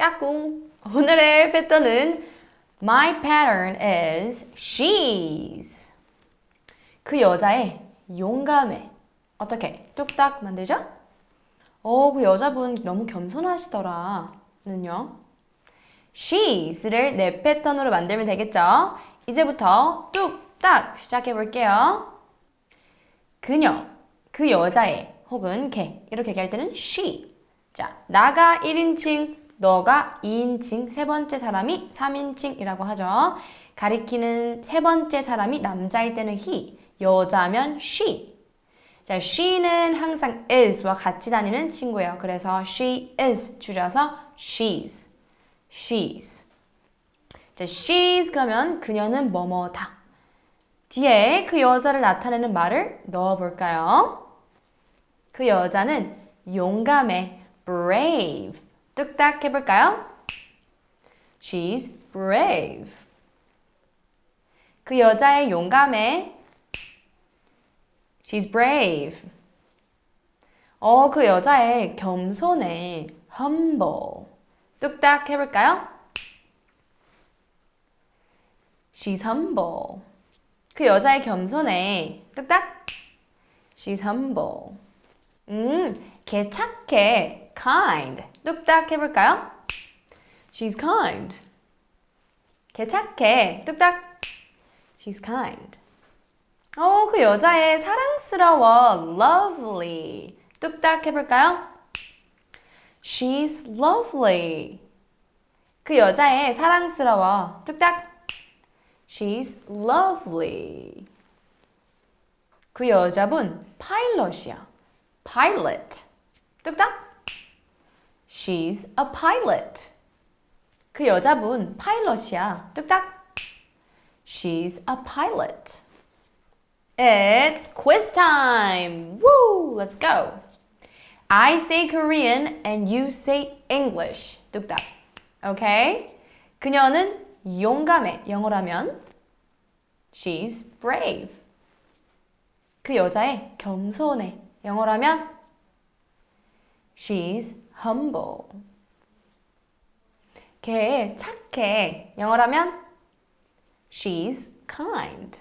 까꿍. 오늘의 패턴은 My pattern is she's. 그 여자의 용감해. 어떻게? 뚝딱 만들죠? 어, 그 여자분 너무 겸손하시더라. 는요. she's를 내 패턴으로 만들면 되겠죠? 이제부터 뚝딱 시작해 볼게요. 그녀, 그 여자의 혹은 걔 이렇게 얘기할 때는 she. 자, 나가 1인칭, 너가 2인칭, 세 번째 사람이 3인칭이라고 하죠. 가리키는 세 번째 사람이 남자일 때는 he, 여자면 she. 자, she는 항상 is와 같이 다니는 친구예요. 그래서 she is 줄여서 she's. she's. 자, she's 그러면 그녀는 뭐뭐다. 뒤에 그 여자를 나타내는 말을 넣어 볼까요? 그 여자는 용감해, brave. 뚝딱 해볼까요? She's brave. 그 여자의 용감해. She's brave. 어, 그 여자의 겸손해. humble. 뚝딱 해볼까요? She's humble. 그 여자의 겸손해. 뚝딱. She's humble. 음, 걔 착해. Kind. 뚝딱 해볼까요? She's kind. 걔 착해. 뚝딱. She's kind. 어, 그 여자애 사랑스러워. lovely. 뚝딱 해볼까요? She's lovely. 그 여자애 사랑스러워. 뚝딱. She's lovely. 그 여자분 파일럿이야. pilot. 뚝딱. She's a pilot. 그 여자분 파일럿이야. 뚝딱. She's a pilot. It's quiz time. Woo! Let's go. I say Korean and you say English. 뚝딱. Okay? 그녀는 용감해. 영어라면 She's brave. 그 여자애 겸손해. 영어라면 She's humble. 걔 착해. 영어라면 She's kind.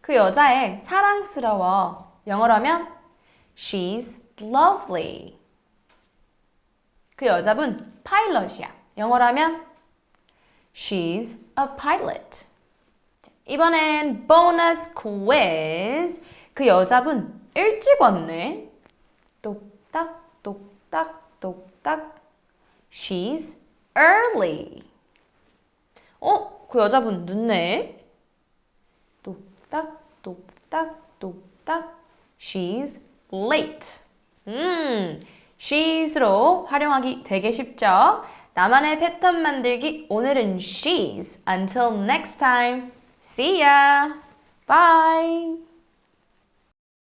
그 여자애 사랑스러워. 영어라면 She's lovely. 그 여자분 파일럿이야. 영어라면 She's a pilot. 자, 이번엔 보너스 퀴즈. 그 여자분 일찍 왔네. 똑딱 똑딱 똑딱. She's early. 어? 그 여자분 늦네. 똑딱 똑딱 똑딱. She's late. 음, she's로 활용하기 되게 쉽죠? 나만의 패턴 만들기 오늘은 she's. Until next time. See ya. Bye.